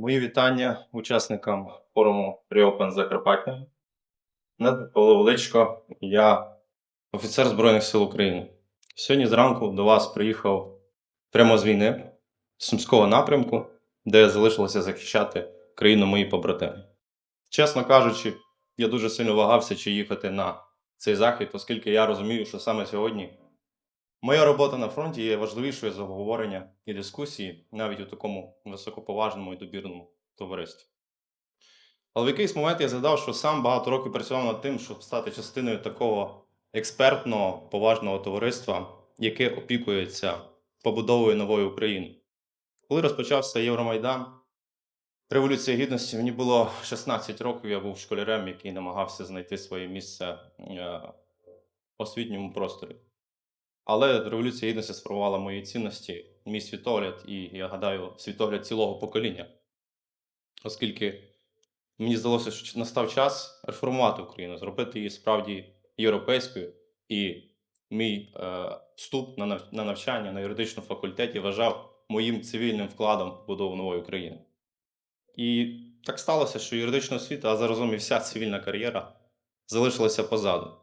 Мої вітання учасникам форуму Reopen Закарпаття. Мене Павло Величко, я офіцер Збройних сил України. Сьогодні зранку до вас приїхав прямо з війни, з Сумського напрямку, де залишилося захищати країну мої побратими. Чесно кажучи, я дуже сильно вагався, чи їхати на цей захід, оскільки я розумію, що саме сьогодні Моя робота на фронті є важливішою за обговорення і дискусії навіть у такому високоповажному і добірному товаристві. Але в якийсь момент я згадав, що сам багато років працював над тим, щоб стати частиною такого експертного, поважного товариства, яке опікується побудовою нової України. Коли розпочався Євромайдан, Революція Гідності, мені було 16 років, я був школярем, який намагався знайти своє місце е, в освітньому просторі. Але Революція Гідності сформувала мої цінності, мій світогляд і, я гадаю, світогляд цілого покоління. Оскільки мені здалося, що настав час реформувати Україну, зробити її справді європейською. І мій е, вступ на, нав- на навчання на юридичному факультеті вважав моїм цивільним вкладом в будову нової України. І так сталося, що юридична освіта, а заразом і вся цивільна кар'єра залишилася позаду,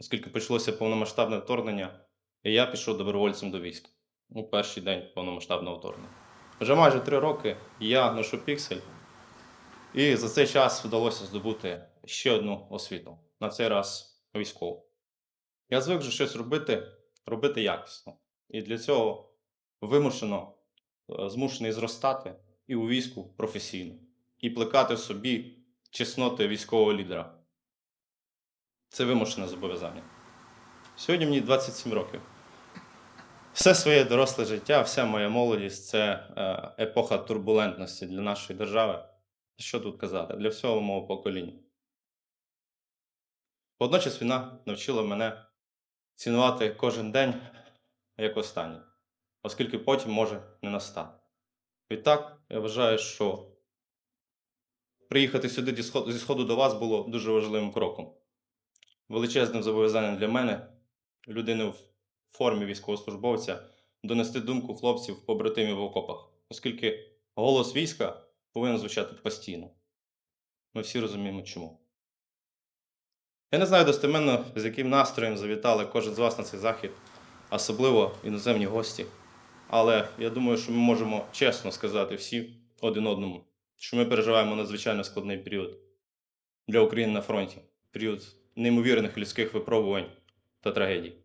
оскільки почалося повномасштабне вторгнення. І я пішов добровольцем до війська у перший день повномасштабного вторгнення. Вже майже три роки я ношу піксель, і за цей час вдалося здобути ще одну освіту, на цей раз військову. Я звик вже щось робити, робити якісно. І для цього вимушено е, змушений зростати і у війську професійно, і плекати собі чесноти військового лідера. Це вимушене зобов'язання. Сьогодні мені 27 років. Все своє доросле життя, вся моя молодість це е, епоха турбулентності для нашої держави. Що тут казати? Для всього мого покоління. Водночас війна навчила мене цінувати кожен день як останній, оскільки потім може не настати. Відтак, я вважаю, що приїхати сюди зі сходу до вас було дуже важливим кроком величезним зобов'язанням для мене, людини в формі військовослужбовця, донести думку хлопців, побратимів в окопах, оскільки голос війська повинен звучати постійно. Ми всі розуміємо, чому. Я не знаю достеменно, з яким настроєм завітали кожен з вас на цей захід, особливо іноземні гості. Але я думаю, що ми можемо чесно сказати всі один одному, що ми переживаємо надзвичайно складний період для України на фронті, період неймовірних людських випробувань та трагедій.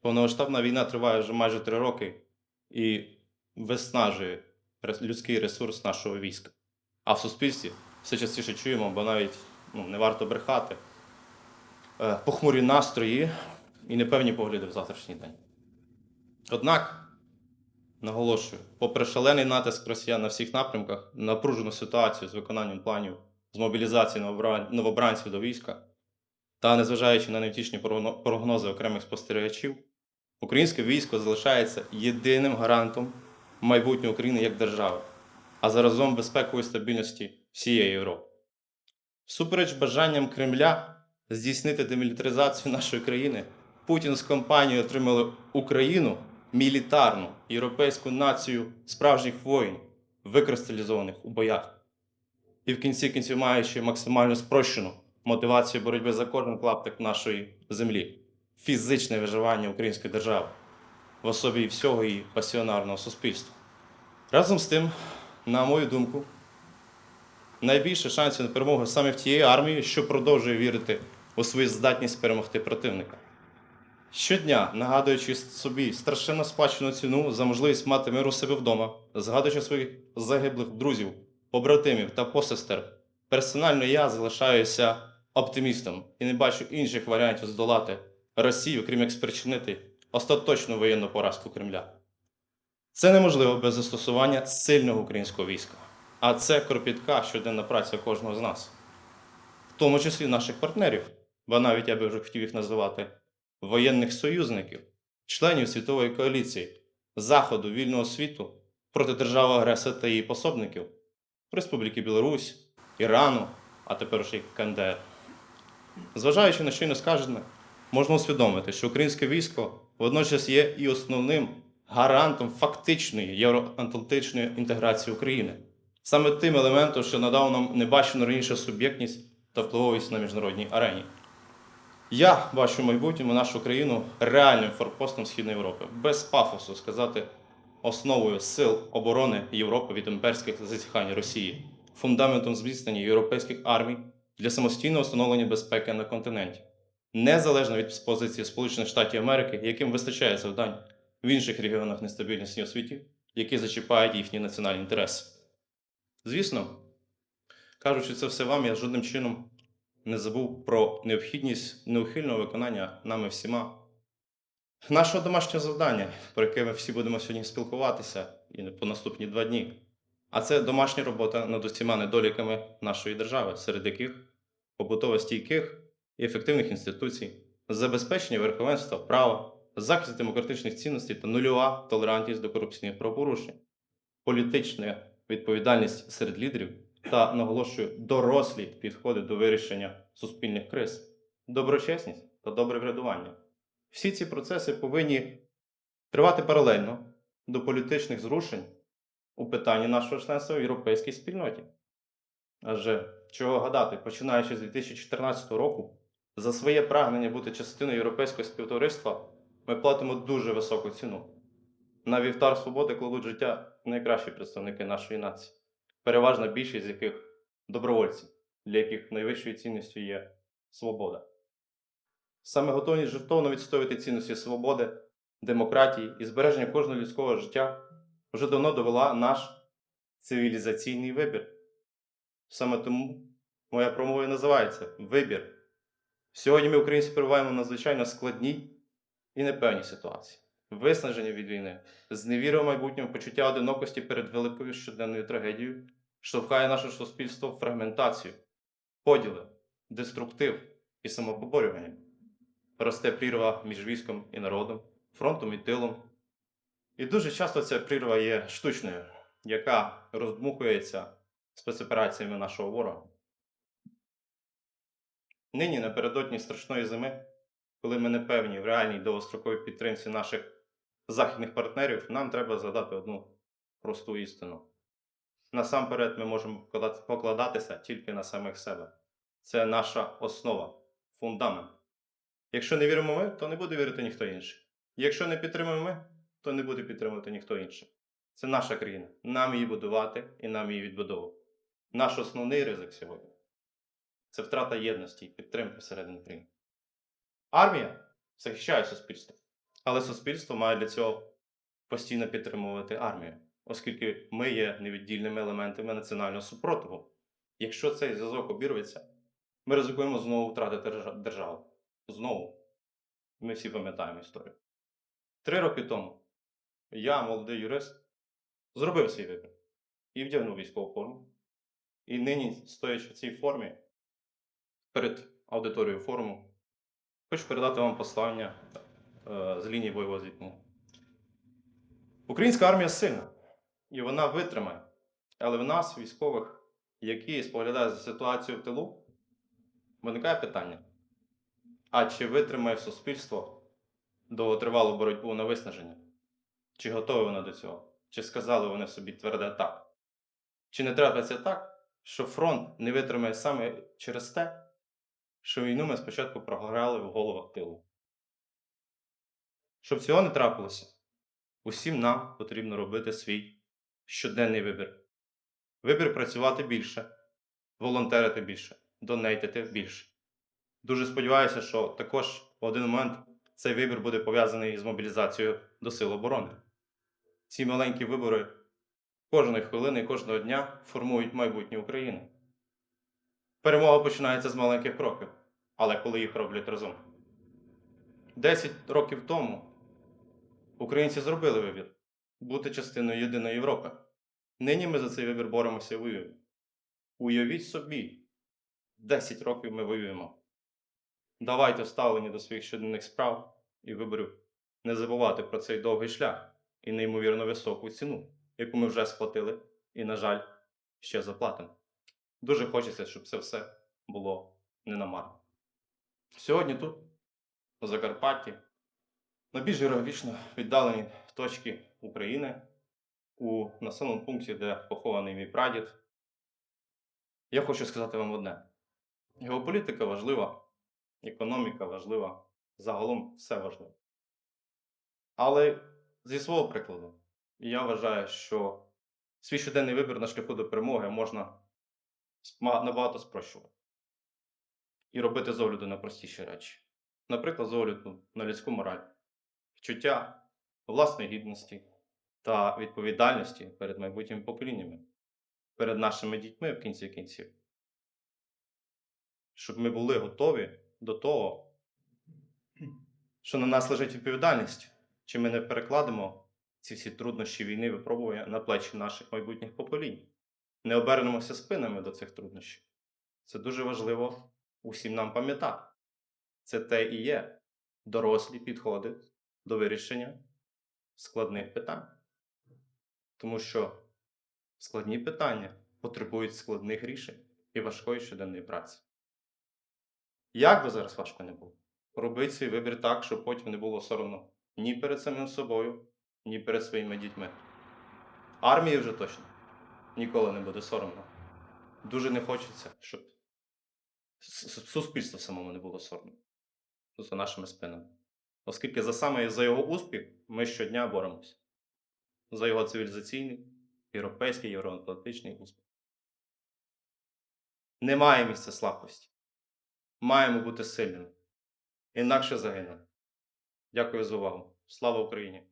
Повномасштабна війна триває вже майже три роки і виснажує людський ресурс нашого війська. А в суспільстві все частіше чуємо, бо навіть ну, не варто брехати, е, похмурі настрої і непевні погляди в завтрашній день. Однак, наголошую, попри шалений натиск росіян на всіх напрямках, напружену ситуацію з виконанням планів з мобілізації новобранців до війська, та незважаючи на невтішні прогнози окремих спостерігачів, українське військо залишається єдиним гарантом майбутнього України як держави, а заразом безпекової стабільності всієї Європи. Всупереч бажанням Кремля здійснити демілітаризацію нашої країни, Путін з компанією отримали Україну мілітарну європейську націю справжніх воїн, викристалізованих у боях і в кінці кінців маючи максимально спрощену мотивацію боротьби за кожен клаптик нашої землі, фізичне виживання української держави в особі всього її пасіонарного суспільства. Разом з тим, на мою думку, найбільше шансів на перемогу саме в тієї армії, що продовжує вірити у свою здатність перемогти противника. Щодня, нагадуючи собі страшенно сплачену ціну за можливість мати мир у себе вдома, згадуючи своїх загиблих друзів, побратимів та посестер, персонально я залишаюся оптимістом і не бачу інших варіантів здолати Росію, крім як спричинити остаточну воєнну поразку Кремля. Це неможливо без застосування сильного українського війська, а це кропітка щоденна праця кожного з нас, в тому числі наших партнерів, бо навіть я би вже хотів їх називати воєнних союзників, членів світової коаліції, Заходу, вільного світу проти держави агресора та її пособників, Республіки Білорусь, Ірану, а тепер уже й КНДР. Зважаючи на щойно сказане, можна усвідомити, що українське військо водночас є і основним гарантом фактичної євроатлантичної інтеграції України, саме тим елементом, що надав нам небачену раніше суб'єктність та впливовість на міжнародній арені. Я бачу в майбутньому нашу країну реальним форпостом Східної Європи, без пафосу сказати основою сил оборони Європи від імперських зазіхань Росії, фундаментом зміцнення європейських армій для самостійного встановлення безпеки на континенті, незалежно від позиції Сполучених Штатів Америки, яким вистачає завдань в інших регіонах нестабільності у світі, які зачіпають їхні національні інтереси. Звісно, кажучи це все вам, я жодним чином не забув про необхідність неухильного виконання нами всіма нашого домашнього завдання, про яке ми всі будемо сьогодні спілкуватися і по наступні два дні. А це домашня робота над усіма недоліками нашої держави, серед яких побутово стійких і ефективних інституцій, забезпечення верховенства права, захист демократичних цінностей та нульова толерантність до корупційних правопорушень, політична відповідальність серед лідерів та наголошую дорослі підходи до вирішення суспільних криз, доброчесність та добре врядування. Всі ці процеси повинні тривати паралельно до політичних зрушень у питанні нашого членства в європейській спільноті. Адже чого гадати, починаючи з 2014 року, за своє прагнення бути частиною європейського співтовариства, ми платимо дуже високу ціну. На вівтар свободи кладуть життя найкращі представники нашої нації, переважна більшість з яких добровольці, для яких найвищою цінністю є свобода. Саме готовність жертовно відстоювати цінності свободи, демократії і збереження кожного людського життя вже давно довела наш цивілізаційний вибір. Саме тому моя промова і називається Вибір. Сьогодні ми, українці, перебуваємо в надзвичайно складній і непевній ситуації. Виснаження від війни, зневіра в майбутньому почуття одинокості перед великою щоденною трагедією, штовхає наше суспільство в фрагментацію, поділи, деструктив і самопоборювання. Росте прірва між військом і народом, фронтом і тилом. І дуже часто ця прірва є штучною, яка роздмухується спецопераціями нашого ворога. Нині напередодні страшної зими, коли ми не певні в реальній довгостроковій підтримці наших західних партнерів, нам треба згадати одну просту істину. Насамперед, ми можемо покладатися тільки на самих себе. Це наша основа, фундамент. Якщо не віримо ми, то не буде вірити ніхто інший. Якщо не підтримуємо ми, то не буде підтримувати ніхто інший. Це наша країна. Нам її будувати і нам її відбудовувати. Наш основний ризик сьогодні це втрата єдності і підтримки всередині країни. Армія захищає суспільство, але суспільство має для цього постійно підтримувати армію, оскільки ми є невіддільними елементами національного супротиву. Якщо цей зв'язок обірветься, ми ризикуємо знову втратити державу. Знову. Ми всі пам'ятаємо історію. Три роки тому я, молодий юрист, зробив свій вибір і вдягнув військову форму. І нині, стоячи в цій формі, перед аудиторією форуму, хочу передати вам послання е, з лінії бойового зіткнення. Українська армія сильна, і вона витримає. Але в нас, військових, які споглядають за ситуацію в тилу, виникає питання: а чи витримає суспільство довготривалу боротьбу на виснаження? Чи готові вони до цього? Чи сказали вони собі тверде так? Чи не трапиться так, що фронт не витримає саме через те, що війну ми спочатку програли в головах тилу? Щоб цього не трапилося, усім нам потрібно робити свій щоденний вибір. Вибір працювати більше, волонтерити більше, донейтити більше. Дуже сподіваюся, що також в один момент цей вибір буде пов'язаний з мобілізацією до Сил оборони. Ці маленькі вибори кожної хвилини і кожного дня формують майбутнє України. Перемога починається з маленьких кроків, але коли їх роблять разом. Десять років тому українці зробили вибір бути частиною єдиної Європи. Нині ми за цей вибір боремося і воюємо. Уявіть собі, 10 років ми воюємо. Давайте вставлені до своїх щоденних справ і виборів не забувати про цей довгий шлях і неймовірно високу ціну, яку ми вже сплатили і, на жаль, ще заплатимо. Дуже хочеться, щоб це все було не намарно. Сьогодні тут, у Закарпатті, на більш географічно віддаленій точці України, у населеному пункті, де похований мій прадід. Я хочу сказати вам одне: геополітика важлива, економіка важлива, загалом все важливо. Але зі свого прикладу, я вважаю, що свій щоденний вибір на шляху до перемоги можна набагато спрощувати і робити з огляду на простіші речі. Наприклад, з огляду на людську мораль, відчуття власної гідності та відповідальності перед майбутніми поколіннями, перед нашими дітьми в кінці кінців. Щоб ми були готові до того, що на нас лежить відповідальність, чи ми не перекладемо ці всі труднощі війни, випробування на плечі наших майбутніх поколінь, не обернемося спинами до цих труднощів. Це дуже важливо усім нам пам'ятати. Це те і є дорослі підходи до вирішення складних питань. Тому що складні питання потребують складних рішень і важкої щоденної праці. Як би зараз важко не було, робіть свій вибір так, щоб потім не було соромно ні перед самим собою, ні перед своїми дітьми. Армії вже точно ніколи не буде соромно. Дуже не хочеться, щоб суспільство самому не було соромно за нашими спинами. Оскільки за саме за його успіх ми щодня боремося. За його цивілізаційний, європейський, євроатлантичний успіх. Немає місця слабкості. Маємо бути сильними. Інакше загинемо. Дякую за увагу. Слава Україні!